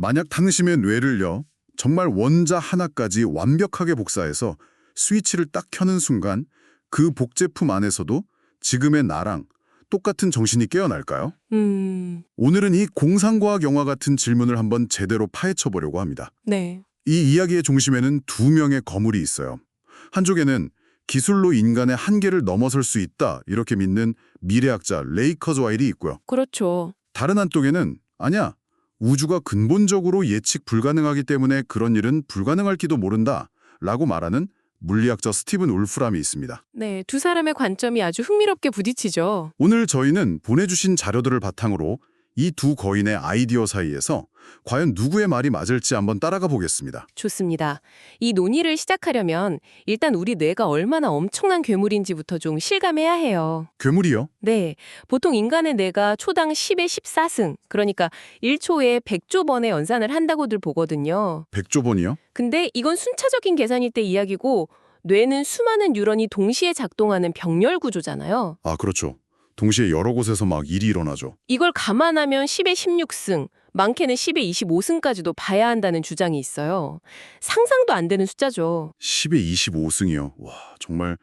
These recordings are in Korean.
만약 당신의 뇌를요, 정말 원자 하나까지 완벽하게 복사해서 스위치를 딱 켜는 순간 그 복제품 안에서도 지금의 나랑 똑같은 정신이 깨어날까요? 음, 오늘은 이 공상과학 영화 같은 질문을 한번 제대로 파헤쳐 보려고 합니다. 네. 이 이야기의 중심에는 두 명의 거물이 있어요. 한쪽에는 기술로 인간의 한계를 넘어설 수 있다 이렇게 믿는 미래학자 레이 커즈 와일이 있고요. 그렇죠. 다른 한쪽에는 아니야. 우주가 근본적으로 예측 불가능하기 때문에 그런 일은 불가능할지도 모른다 라고 말하는 물리학자 스티븐 울프람이 있습니다. 네, 두 사람의 관점이 아주 흥미롭게 부딪히죠. 오늘 저희는 보내주신 자료들을 바탕으로 이 두 거인의 아이디어 사이에서 과연 누구의 말이 맞을지 한번 따라가 보겠습니다. 좋습니다. 이 논의를 시작하려면 일단 우리 뇌가 얼마나 엄청난 괴물인지부터 좀 실감해야 해요. 괴물이요? 네, 보통 인간의 뇌가 초당 10의 14승, 그러니까 1초에 100조 번의 연산을 한다고들 보거든요. 백조본이요? 근데 이건 순차적인 계산일 때 이야기고 뇌는 수많은 뉴런이 동시에 작동하는 병렬 구조잖아요. 아, 그렇죠. 동시에 여러 곳에서 막 일이 일어나죠. 이걸 감안하면 10의 16승, 많게는 10의 25승까지도 봐야 한다는 주장이 있어요. 상상도 안 되는 숫자죠. 10에 25승이요. 와, 정말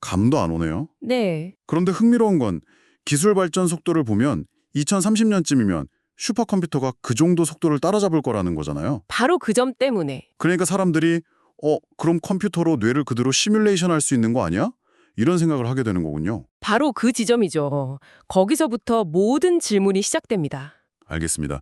감도 안 오네요. 네. 그런데 흥미로운 건 기술 발전 속도를 보면 2030년쯤이면 슈퍼컴퓨터가 그 정도 속도를 따라잡을 거라는 거잖아요. 바로 그 점 때문에. 그러니까 사람들이 어, 그럼 컴퓨터로 뇌를 그대로 시뮬레이션 할 수 있는 거 아니야? 이런 생각을 하게 되는 거군요. 바로 그 지점이죠. 거기서부터 모든 질문이 시작됩니다. 알겠습니다.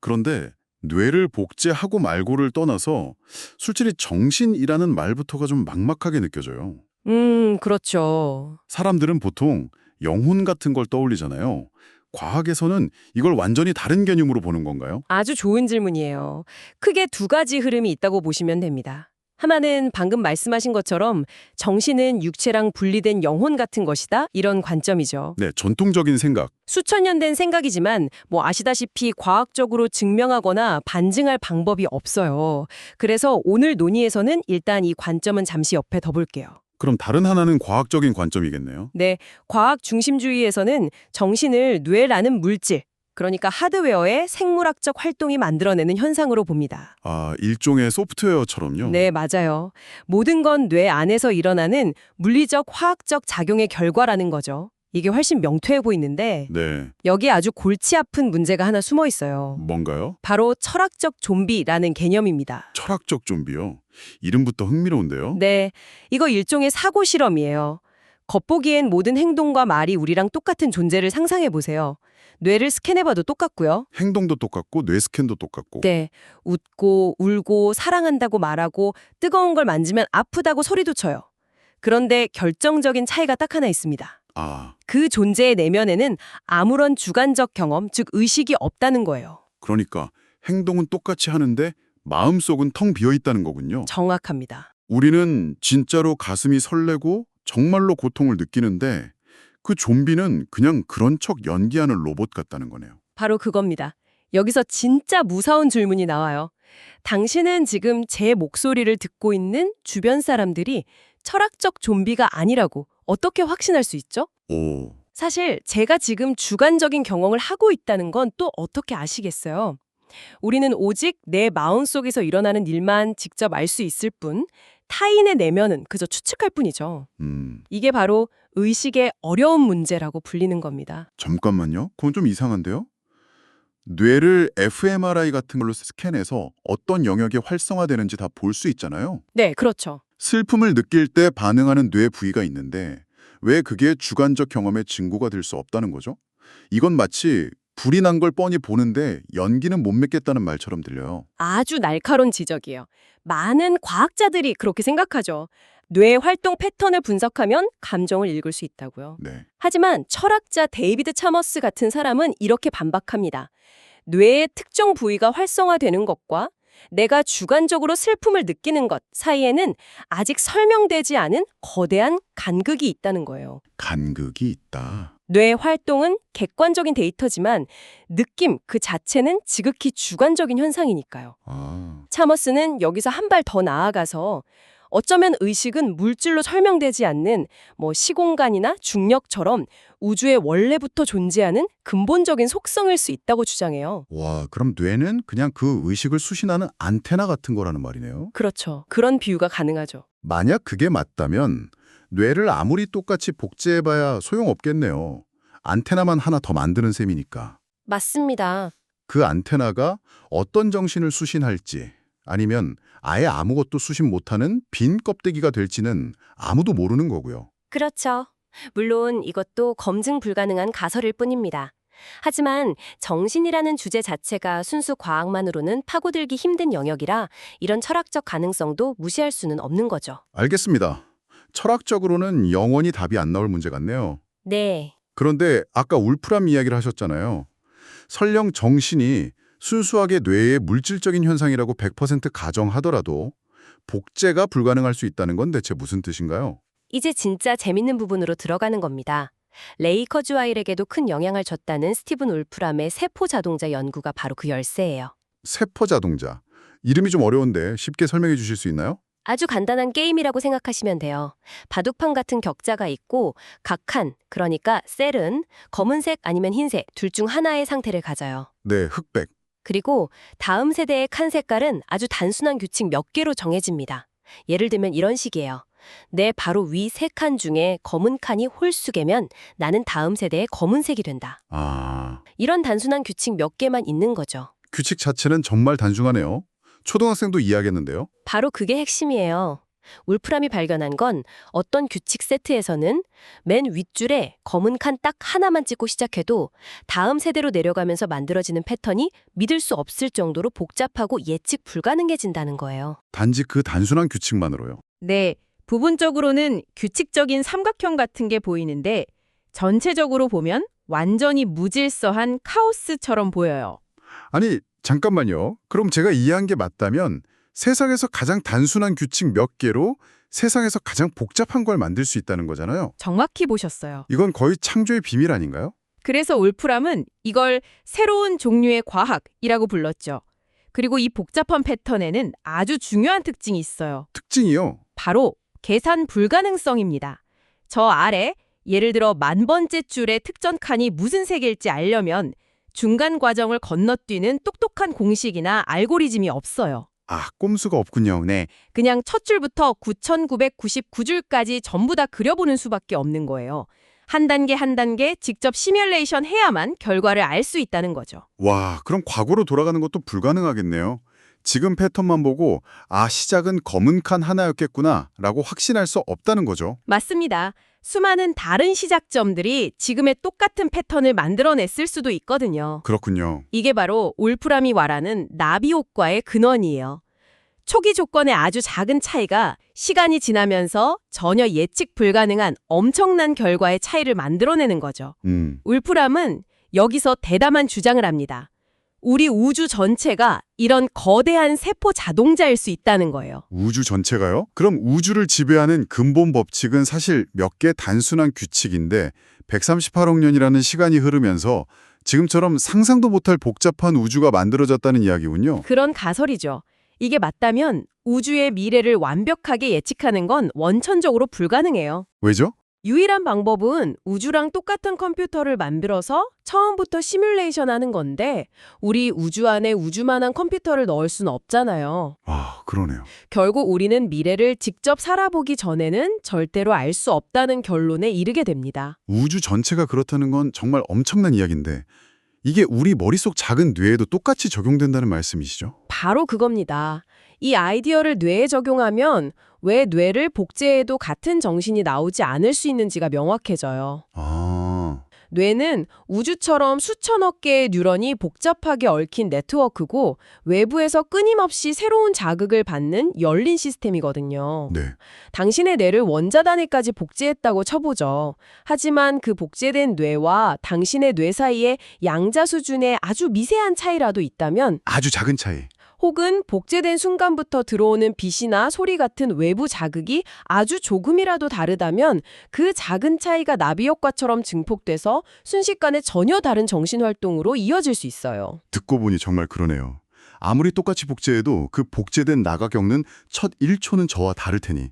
그런데 뇌를 복제하고 말고를 떠나서 솔직히 정신이라는 말부터가 좀 막막하게 느껴져요. 음, 그렇죠. 사람들은 보통 영혼 같은 걸 떠올리잖아요. 과학에서는 이걸 완전히 다른 개념으로 보는 건가요? 아주 좋은 질문이에요. 크게 두 가지 흐름이 있다고 보시면 됩니다. 하나는 방금 말씀하신 것처럼 정신은 육체랑 분리된 영혼 같은 것이다. 이런 관점이죠. 네, 전통적인 생각. 수천 년 된 생각이지만 뭐 아시다시피 과학적으로 증명하거나 반증할 방법이 없어요. 그래서 오늘 논의에서는 일단 이 관점은 잠시 옆에 둬볼게요. 그럼 다른 하나는 과학적인 관점이겠네요. 네, 과학 중심주의에서는 정신을 뇌라는 물질, 그러니까 하드웨어의 생물학적 활동이 만들어내는 현상으로 봅니다. 아, 일종의 소프트웨어처럼요. 네, 맞아요. 모든 건 뇌 안에서 일어나는 물리적, 화학적 작용의 결과라는 거죠. 이게 훨씬 명쾌해 보이는데 네, 여기에 아주 골치 아픈 문제가 하나 숨어 있어요. 뭔가요? 바로 철학적 좀비라는 개념입니다. 철학적 좀비요. 이름부터 흥미로운데요. 네, 이거 일종의 사고 실험이에요. 겉보기엔 모든 행동과 말이 우리랑 똑같은 존재를 상상해 보세요. 뇌를 스캔해봐도 똑같고요. 행동도 똑같고 뇌 스캔도 똑같고. 네, 웃고 울고 사랑한다고 말하고 뜨거운 걸 만지면 아프다고 소리도 쳐요. 그런데 결정적인 차이가 딱 하나 있습니다. 아, 그 존재의 내면에는 아무런 주관적 경험, 즉 의식이 없다는 거예요. 그러니까 행동은 똑같이 하는데 마음속은 텅 비어 있다는 거군요. 정확합니다. 우리는 진짜로 가슴이 설레고 정말로 고통을 느끼는데 그 좀비는 그냥 그런 척 연기하는 로봇 같다는 거네요. 바로 그겁니다. 여기서 진짜 무서운 질문이 나와요. 당신은 지금 제 목소리를 듣고 있는 주변 사람들이 철학적 좀비가 아니라고 어떻게 확신할 수 있죠? 오, 사실 제가 지금 주관적인 경험을 하고 있다는 건 또 어떻게 아시겠어요? 우리는 오직 내 마음속에서 일어나는 일만 직접 알 수 있을 뿐 타인의 내면은 그저 추측할 뿐이죠. 음, 이게 바로 의식의 어려운 문제라고 불리는 겁니다. 잠깐만요. 그건 좀 이상한데요? 뇌를 fMRI 같은 걸로 스캔해서 어떤 영역이 활성화되는지 다 볼 수 있잖아요. 네, 그렇죠. 슬픔을 느낄 때 반응하는 뇌 부위가 있는데 왜 그게 주관적 경험의 증거가 될 수 없다는 거죠? 이건 마치 불이 난 걸 뻔히 보는데 연기는 못 맺겠다는 말처럼 들려요. 아주 날카로운 지적이에요. 많은 과학자들이 그렇게 생각하죠. 뇌 활동 패턴을 분석하면 감정을 읽을 수 있다고요. 네. 하지만 철학자 데이비드 차머스 같은 사람은 이렇게 반박합니다. 뇌의 특정 부위가 활성화되는 것과 내가 주관적으로 슬픔을 느끼는 것 사이에는 아직 설명되지 않은 거대한 간극이 있다는 거예요. 간극이 있다. 뇌 활동은 객관적인 데이터지만 느낌 그 자체는 지극히 주관적인 현상이니까요. 아, 차머스는 여기서 한 발 더 나아가서 어쩌면 의식은 물질로 설명되지 않는 뭐 시공간이나 중력처럼 우주에 원래부터 존재하는 근본적인 속성일 수 있다고 주장해요. 와, 그럼 뇌는 그냥 그 의식을 수신하는 안테나 같은 거라는 말이네요. 그렇죠. 그런 비유가 가능하죠. 만약 그게 맞다면 뇌를 아무리 똑같이 복제해봐야 소용없겠네요. 안테나만 하나 더 만드는 셈이니까. 맞습니다. 그 안테나가 어떤 정신을 수신할지 아니면 아예 아무것도 수신 못하는 빈 껍데기가 될지는 아무도 모르는 거고요. 그렇죠. 물론 이것도 검증 불가능한 가설일 뿐입니다. 하지만 정신이라는 주제 자체가 순수 과학만으로는 파고들기 힘든 영역이라 이런 철학적 가능성도 무시할 수는 없는 거죠. 알겠습니다. 철학적으로는 영원히 답이 안 나올 문제 같네요. 네. 그런데 아까 울프람 이야기를 하셨잖아요. 설령 정신이 순수하게 뇌의 물질적인 현상이라고 100% 가정하더라도 복제가 불가능할 수 있다는 건 대체 무슨 뜻인가요? 이제 진짜 재밌는 부분으로 들어가는 겁니다. 레이 커즈와일에게도 큰 영향을 줬다는 스티븐 울프람의 세포 자동자 연구가 바로 그 열쇠예요. 세포 자동자. 이름이 좀 어려운데 쉽게 설명해 주실 수 있나요? 아주 간단한 게임이라고 생각하시면 돼요. 바둑판 같은 격자가 있고 각 칸, 그러니까 셀은 검은색 아니면 흰색 둘 중 하나의 상태를 가져요. 네, 흑백. 그리고 다음 세대의 칸 색깔은 아주 단순한 규칙 몇 개로 정해집니다. 예를 들면 이런 식이에요. 내 바로 위 세 칸 중에 검은 칸이 홀수개면 나는 다음 세대의 검은색이 된다. 아, 이런 단순한 규칙 몇 개만 있는 거죠. 규칙 자체는 정말 단순하네요. 초등학생도 이해하겠는데요? 바로 그게 핵심이에요. 울프람이 발견한 건 어떤 규칙 세트에서는 맨 윗줄에 검은 칸 딱 하나만 찍고 시작해도 다음 세대로 내려가면서 만들어지는 패턴이 믿을 수 없을 정도로 복잡하고 예측 불가능해진다는 거예요. 단지 그 단순한 규칙만으로요. 네, 부분적으로는 규칙적인 삼각형 같은 게 보이는데 전체적으로 보면 완전히 무질서한 카오스처럼 보여요. 아니, 잠깐만요. 그럼 제가 이해한 게 맞다면 세상에서 가장 단순한 규칙 몇 개로 세상에서 가장 복잡한 걸 만들 수 있다는 거잖아요. 정확히 보셨어요. 이건 거의 창조의 비밀 아닌가요? 그래서 울프람은 이걸 새로운 종류의 과학이라고 불렀죠. 그리고 이 복잡한 패턴에는 아주 중요한 특징이 있어요. 특징이요. 바로 계산 불가능성입니다. 저 아래 예를 들어 만 번째 줄의 특전 칸이 무슨 색일지 알려면 중간 과정을 건너뛰는 똑똑한 공식이나 알고리즘이 없어요. 아, 꼼수가 없군요. 네. 그냥 첫 줄부터 9999줄까지 전부 다 그려보는 수밖에 없는 거예요. 한 단계 한 단계 직접 시뮬레이션 해야만 결과를 알 수 있다는 거죠. 와, 그럼 과거로 돌아가는 것도 불가능하겠네요. 지금 패턴만 보고 아, 시작은 검은 칸 하나였겠구나 라고 확신할 수 없다는 거죠. 맞습니다. 수많은 다른 시작점들이 지금의 똑같은 패턴을 만들어냈을 수도 있거든요. 그렇군요. 이게 바로 울프람이 말하는 나비 효과의 근원이에요. 초기 조건의 아주 작은 차이가 시간이 지나면서 전혀 예측 불가능한 엄청난 결과의 차이를 만들어내는 거죠. 음, 울프람은 여기서 대담한 주장을 합니다. 우리 우주 전체가 이런 거대한 세포 자동자일 수 있다는 거예요. 우주 전체가요? 그럼 우주를 지배하는 근본 법칙은 사실 몇 개 단순한 규칙인데 138억 년이라는 시간이 흐르면서 지금처럼 상상도 못할 복잡한 우주가 만들어졌다는 이야기군요. 그런 가설이죠. 이게 맞다면 우주의 미래를 완벽하게 예측하는 건 원천적으로 불가능해요. 왜죠? 유일한 방법은 우주랑 똑같은 컴퓨터를 만들어서 처음부터 시뮬레이션 하는 건데 우리 우주 안에 우주만한 컴퓨터를 넣을 수는 없잖아요. 아, 그러네요. 결국 우리는 미래를 직접 살아보기 전에는 절대로 알 수 없다는 결론에 이르게 됩니다. 우주 전체가 그렇다는 건 정말 엄청난 이야기인데 이게 우리 머릿속 작은 뇌에도 똑같이 적용된다는 말씀이시죠? 바로 그겁니다. 이 아이디어를 뇌에 적용하면 왜 뇌를 복제해도 같은 정신이 나오지 않을 수 있는지가 명확해져요. 아, 뇌는 우주처럼 수천억 개의 뉴런이 복잡하게 얽힌 네트워크고 외부에서 끊임없이 새로운 자극을 받는 열린 시스템이거든요. 네. 당신의 뇌를 원자 단위까지 복제했다고 쳐보죠. 하지만 그 복제된 뇌와 당신의 뇌 사이에 양자 수준의 아주 미세한 차이라도 있다면 아주 작은 차이. 혹은 복제된 순간부터 들어오는 빛이나 소리 같은 외부 자극이 아주 조금이라도 다르다면 그 작은 차이가 나비 효과처럼 증폭돼서 순식간에 전혀 다른 정신활동으로 이어질 수 있어요. 듣고 보니 정말 그러네요. 아무리 똑같이 복제해도 그 복제된 나가 겪는 첫 1초는 저와 다를 테니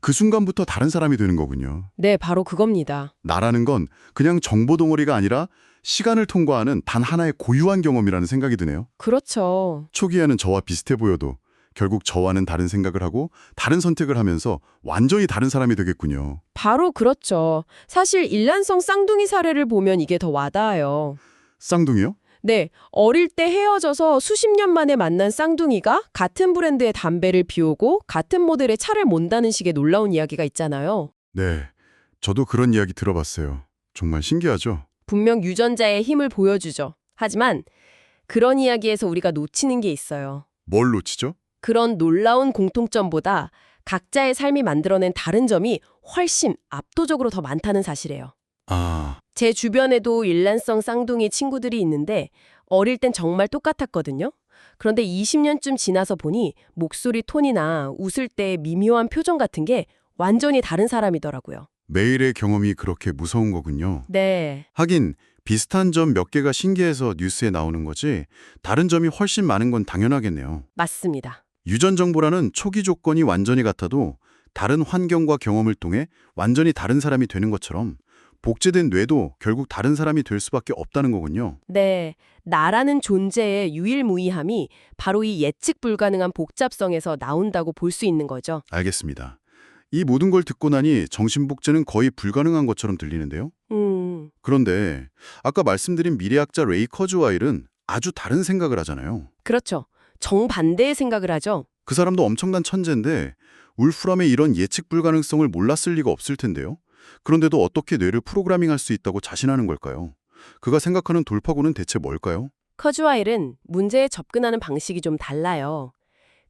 그 순간부터 다른 사람이 되는 거군요. 네, 바로 그겁니다. 나라는 건 그냥 정보 덩어리가 아니라 시간을 통과하는 단 하나의 고유한 경험이라는 생각이 드네요. 그렇죠. 초기에는 저와 비슷해 보여도 결국 저와는 다른 생각을 하고 다른 선택을 하면서 완전히 다른 사람이 되겠군요. 바로 그렇죠. 사실 일란성 쌍둥이 사례를 보면 이게 더 와닿아요. 쌍둥이요? 네, 어릴 때 헤어져서 수십 년 만에 만난 쌍둥이가 같은 브랜드의 담배를 피우고 같은 모델의 차를 몬다는 식의 놀라운 이야기가 있잖아요. 네. 저도 그런 이야기 들어봤어요. 정말 신기하죠? 분명 유전자의 힘을 보여주죠. 하지만 그런 이야기에서 우리가 놓치는 게 있어요. 뭘 놓치죠? 그런 놀라운 공통점보다 각자의 삶이 만들어낸 다른 점이 훨씬 압도적으로 더 많다는 사실이에요. 아, 제 주변에도 일란성 쌍둥이 친구들이 있는데 어릴 땐 정말 똑같았거든요. 그런데 20년쯤 지나서 보니 목소리 톤이나 웃을 때 미묘한 표정 같은 게 완전히 다른 사람이더라고요. 매일의 경험이 그렇게 무서운 거군요. 네. 하긴 비슷한 점 몇 개가 신기해서 뉴스에 나오는 거지 다른 점이 훨씬 많은 건 당연하겠네요. 맞습니다. 유전 정보라는 초기 조건이 완전히 같아도 다른 환경과 경험을 통해 완전히 다른 사람이 되는 것처럼 복제된 뇌도 결국 다른 사람이 될 수밖에 없다는 거군요. 네. 나라는 존재의 유일무이함이 바로 이 예측 불가능한 복잡성에서 나온다고 볼 수 있는 거죠. 알겠습니다. 이 모든 걸 듣고 나니 정신복제는 거의 불가능한 것처럼 들리는데요. 음. 그런데 아까 말씀드린 미래학자 레이 커즈와일은 아주 다른 생각을 하잖아요. 그렇죠. 정반대의 생각을 하죠. 그 사람도 엄청난 천재인데 울프람의 이런 예측 불가능성을 몰랐을 리가 없을 텐데요. 그런데도 어떻게 뇌를 프로그래밍할 수 있다고 자신하는 걸까요? 그가 생각하는 돌파구는 대체 뭘까요? 커즈와일은 문제에 접근하는 방식이 좀 달라요.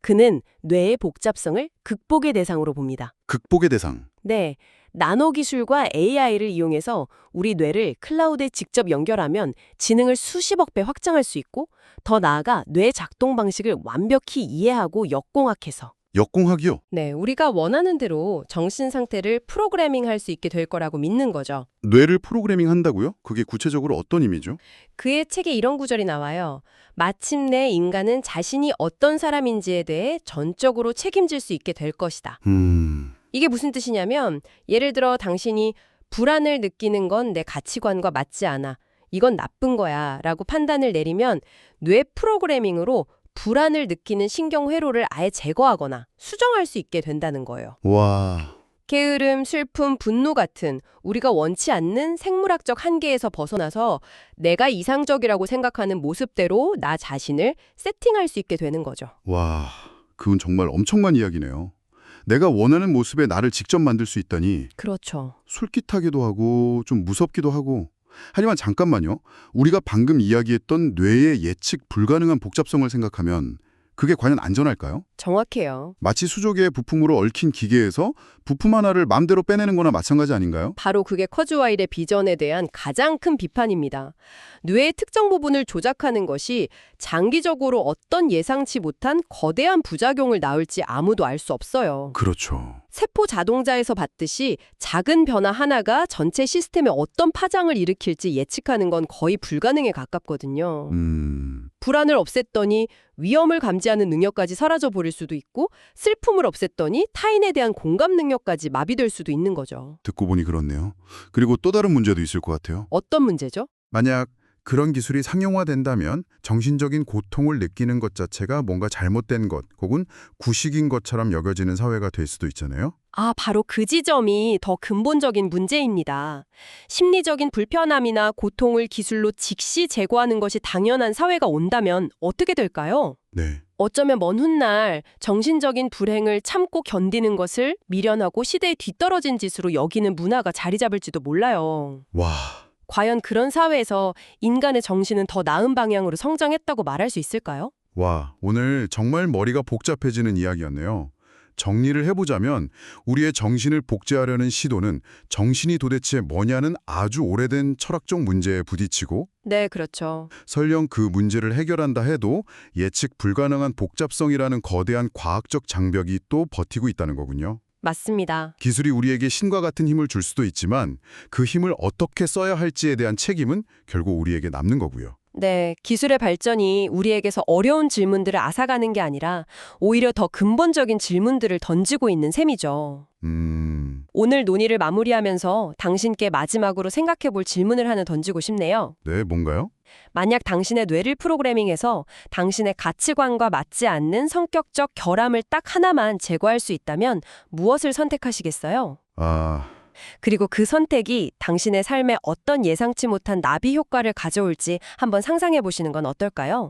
그는 뇌의 복잡성을 극복의 대상으로 봅니다. 극복의 대상. 네, 나노 기술과 AI를 이용해서 우리 뇌를 클라우드에 직접 연결하면 지능을 수십억 배 확장할 수 있고 더 나아가 뇌 작동 방식을 완벽히 이해하고 역공학해서 역공학이요. 네, 우리가 원하는 대로 정신 상태를 프로그래밍 할 수 있게 될 거라고 믿는 거죠. 뇌를 프로그래밍 한다고요? 그게 구체적으로 어떤 의미죠? 그의 책에 이런 구절이 나와요. 마침내 인간은 자신이 어떤 사람인지에 대해 전적으로 책임질 수 있게 될 것이다. 음... 이게 무슨 뜻이냐면 예를 들어 당신이 불안을 느끼는 건 내 가치관과 맞지 않아. 이건 나쁜 거야 라고 판단을 내리면 뇌 프로그래밍으로 불안을 느끼는 신경 회로를 아예 제거하거나 수정할 수 있게 된다는 거예요. 와... 게으름, 슬픔, 분노 같은 우리가 원치 않는 생물학적 한계에서 벗어나서 내가 이상적이라고 생각하는 모습대로 나 자신을 세팅할 수 있게 되는 거죠. 와... 그건 정말 엄청난 이야기네요. 내가 원하는 모습의 나를 직접 만들 수 있다니 그렇죠. 솔깃하기도 하고 좀 무섭기도 하고 하지만 잠깐만요. 우리가 방금 이야기했던 뇌의 예측 불가능한 복잡성을 생각하면 그게 과연 안전할까요? 정확해요. 마치 수조기의 부품으로 얽힌 기계에서 부품 하나를 맘대로 빼내는 거나 마찬가지 아닌가요? 바로 그게 커즈와일의 비전에 대한 가장 큰 비판입니다. 뇌의 특정 부분을 조작하는 것이 장기적으로 어떤 예상치 못한 거대한 부작용을 낳을지 아무도 알 수 없어요. 그렇죠. 세포 자동차에서 봤듯이 작은 변화 하나가 전체 시스템에 어떤 파장을 일으킬지 예측하는 건 거의 불가능에 가깝거든요. 음... 불안을 없앴더니 위험을 감지하는 능력까지 사라져 버릴 수도 있고 슬픔을 없앴더니 타인에 대한 공감 능력까지 마비될 수도 있는 거죠. 듣고 보니 그렇네요. 그리고 또 다른 문제도 있을 것 같아요. 어떤 문제죠? 만약 그런 기술이 상용화된다면 정신적인 고통을 느끼는 것 자체가 뭔가 잘못된 것 혹은 구식인 것처럼 여겨지는 사회가 될 수도 있잖아요. 아, 바로 그 지점이 더 근본적인 문제입니다. 심리적인 불편함이나 고통을 기술로 즉시 제거하는 것이 당연한 사회가 온다면 어떻게 될까요? 네. 어쩌면 먼 훗날 정신적인 불행을 참고 견디는 것을 미련하고 시대에 뒤떨어진 짓으로 여기는 문화가 자리 잡을지도 몰라요. 와... 과연 그런 사회에서 인간의 정신은 더 나은 방향으로 성장했다고 말할 수 있을까요? 와, 오늘 정말 머리가 복잡해지는 이야기였네요. 정리를 해보자면 우리의 정신을 복제하려는 시도는 정신이 도대체 뭐냐는 아주 오래된 철학적 문제에 부딪히고 네, 그렇죠. 설령 그 문제를 해결한다 해도 예측 불가능한 복잡성이라는 거대한 과학적 장벽이 또 버티고 있다는 거군요. 맞습니다. 기술이 우리에게 신과 같은 힘을 줄 수도 있지만 그 힘을 어떻게 써야 할지에 대한 책임은 결국 우리에게 남는 거고요. 네, 기술의 발전이 우리에게서 어려운 질문들을 앗아가는 게 아니라 오히려 더 근본적인 질문들을 던지고 있는 셈이죠. 음, 오늘 논의를 마무리하면서 당신께 마지막으로 생각해 볼 질문을 하나 던지고 싶네요. 네, 뭔가요? 만약 당신의 뇌를 프로그래밍해서 당신의 가치관과 맞지 않는 성격적 결함을 딱 하나만 제거할 수 있다면 무엇을 선택하시겠어요? 아, 그리고 그 선택이 당신의 삶에 어떤 예상치 못한 나비 효과를 가져올지 한번 상상해 보시는 건 어떨까요?